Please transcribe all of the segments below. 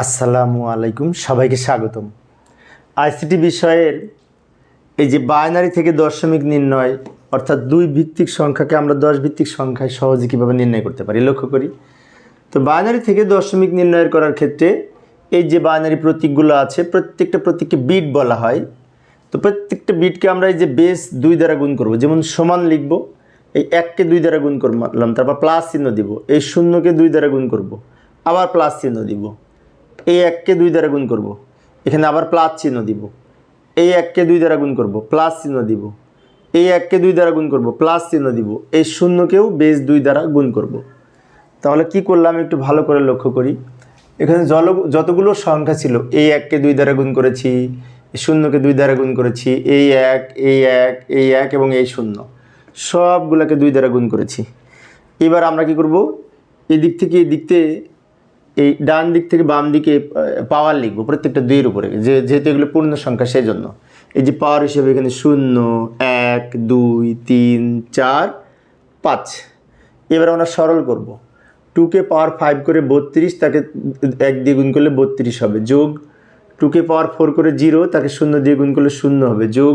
আসসালামু আলাইকুম, সবাইকে স্বাগতম। আইসিটি বিষয়ের এই যে বাইনারি থেকে দশমিক নির্ণয়, অর্থাৎ দুই ভিত্তিক সংখ্যাকে আমরা দশ ভিত্তিক সংখ্যায় সহজে কীভাবে নির্ণয় করতে পারি, লক্ষ্য করি। তো বাইনারি থেকে দশমিক নির্ণয় করার ক্ষেত্রে এই যে বাইনারি প্রতীকগুলো আছে, প্রত্যেকটা প্রতীককে বিট বলা হয়। তো প্রত্যেকটা বিটকে আমরা এই যে বেস দুই দ্বারা গুণ করব, যেমন সমান লিখব, এই এককে দুই দ্বারা গুণ করলাম, তারপর প্লাস চিহ্ন দিব, এই শূন্যকে দুই দ্বারা গুণ করব, আবার প্লাস চিহ্ন দিব। এই এককে দুই দ্বারা গুণ করব। এখানে আবার প্লাস চিহ্ন দিব। এই এককে দুই দ্বারা গুণ করব, প্লাস চিহ্ন দিব। এই এককে দুই দ্বারা গুণ করব, প্লাস চিহ্ন দিব। এই শূন্যকেও বেস দুই দ্বারা গুণ করব। তাহলে কি করলাম একটু ভালো করে লক্ষ্য করি। এখানে জল, যতগুলো সংখ্যা ছিল, এই এককে দুই দ্বারা গুণ করেছি শূন্যকে দুই দ্বারা গুণ করেছি, এই এক এই এক এই এক এবং এই শূন্য। সবগুলোকে দুই দ্বারা গুণ করেছি। এবার আমরা কি করব? এই দিক থেকে এই দিকতে এই ডান দিক থেকে বাম দিকে পাওয়ার লিখব, প্রত্যেকটা দুইয়ের উপরে, যে, যেহেতু এগুলো পূর্ণ সংখ্যা সেই জন্য এই যে পাওয়ার হিসেবে এখানে শূন্য, এক, দুই, তিন, চার, পাঁচ। এবার আমরা সরল করব। টুকে পাওয়ার ফাইভ করে বত্রিশ, তাকে এক দিয়ে গুণ করলে বত্রিশ হবে। যোগ টুকে পাওয়ার ফোর করে জিরো তাকে শূন্য দিয়ে গুণ করলে শূন্য হবে। যোগ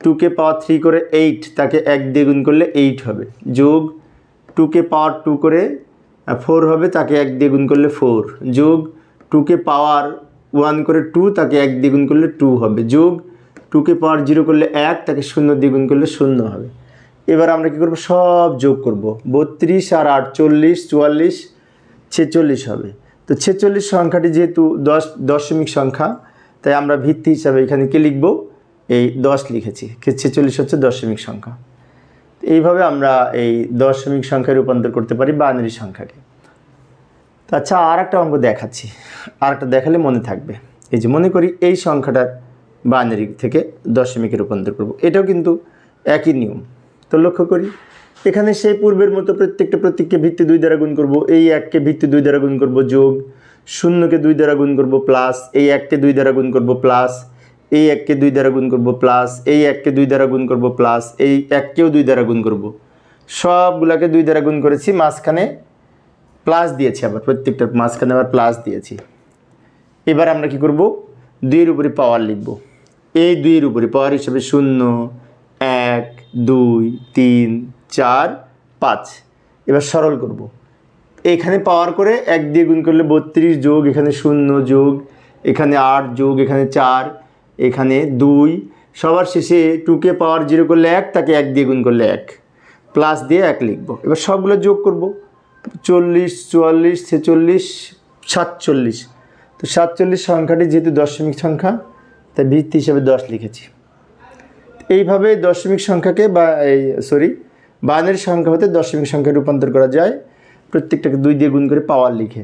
টুকে পাওয়ার থ্রি করে এইট তাকে এক দিয়ে গুণ করলে এইট হবে। যোগ টুকে পাওয়ার টু করে ফোর হবে, তাকে এক দিয়ে গুণ করলে ফোর যোগ টুকে পাওয়ার ওয়ান করে টু তাকে এক দিয়ে গুণ করলে টু হবে। যোগ টুকে পাওয়ার জিরো করলে এক, তাকে শূন্য দিয়ে করলে শূন্য হবে। এবার আমরা কী করব? সব যোগ করব। বত্রিশ আর আটচল্লিশ চুয়াল্লিশ, ছেচল্লিশ হবে। তো ছেচল্লিশ সংখ্যাটি যেহেতু দশ, দশমিক সংখ্যা, তাই আমরা ভিত্তি হিসাবে এখানে কি লিখব? এই দশ লিখেছি। ছেচল্লিশ হচ্ছে দশমিক সংখ্যা। এইভাবে আমরা এই দশমিক সংখ্যায় রূপান্তর করতে পারি বাইনারি সংখ্যাকে। তো আচ্ছা আর একটা অঙ্ক দেখাচ্ছি। আর একটা দেখালে মনে থাকবে। এই যে মনে করি এই সংখ্যাটার বাইনারি থেকে দশমিকে রূপান্তর করব। এটাও কিন্তু একই নিয়ম। তো লক্ষ্য করি, এখানে সেই পূর্বের মতো প্রত্যেকটা প্রত্যেককে ভিত্তি দুই দ্বারা গুণ করব। এই এককে ভিত্তি দুই দ্বারা গুণ করব যোগ, শূন্যকে দুই দ্বারা গুণ করব প্লাস, এই এককে দুই দ্বারা গুণ করব প্লাস এই এককে দুই দ্বারা গুণ করব প্লাস এই এককে দুই দ্বারা গুণ করব প্লাস এই এককেও দুই দ্বারা গুণ করব। সবগুলাকে দুই দ্বারা গুণ করেছি, মাঝখানে প্লাস দিয়েছি আবার প্রত্যেকটার মাঝখানে আবার প্লাস দিয়েছি। এবার আমরা কি করব? দুইয়ের উপরে পাওয়ার লিখব। এই দুইয়ের উপরে পাওয়ার হিসেবে শূন্য, এক, দুই, তিন, চার, পাঁচ। এবার সরল করব। এখানে পাওয়ার করে এক দিয়ে গুণ করলে বত্রিশ যোগ, এখানে শূন্য যোগ, এখানে আট যোগ, এখানে চার এখানে দুই, সবার শেষে টুকে পাওয়ার জিরো করলে এক, তাকে এক দিয়ে গুণ করলে এক। প্লাস দিয়ে এক লিখব। এবার সবগুলো যোগ করব। চল্লিশ, চুয়াল্লিশ, ছেচল্লিশ, সাতচল্লিশ। তো সাতচল্লিশ সংখ্যাটি যেহেতু দশমিক সংখ্যা, তাই ভিত্তি হিসেবে দশ লিখেছি। এইভাবে দশমিক সংখ্যাকে বা এই সরি বানের সংখ্যা হতে দশমিক সংখ্যায় রূপান্তর করা যায়। প্রত্যেকটাকে দুই দিয়ে গুণ করে পাওয়ার লিখে।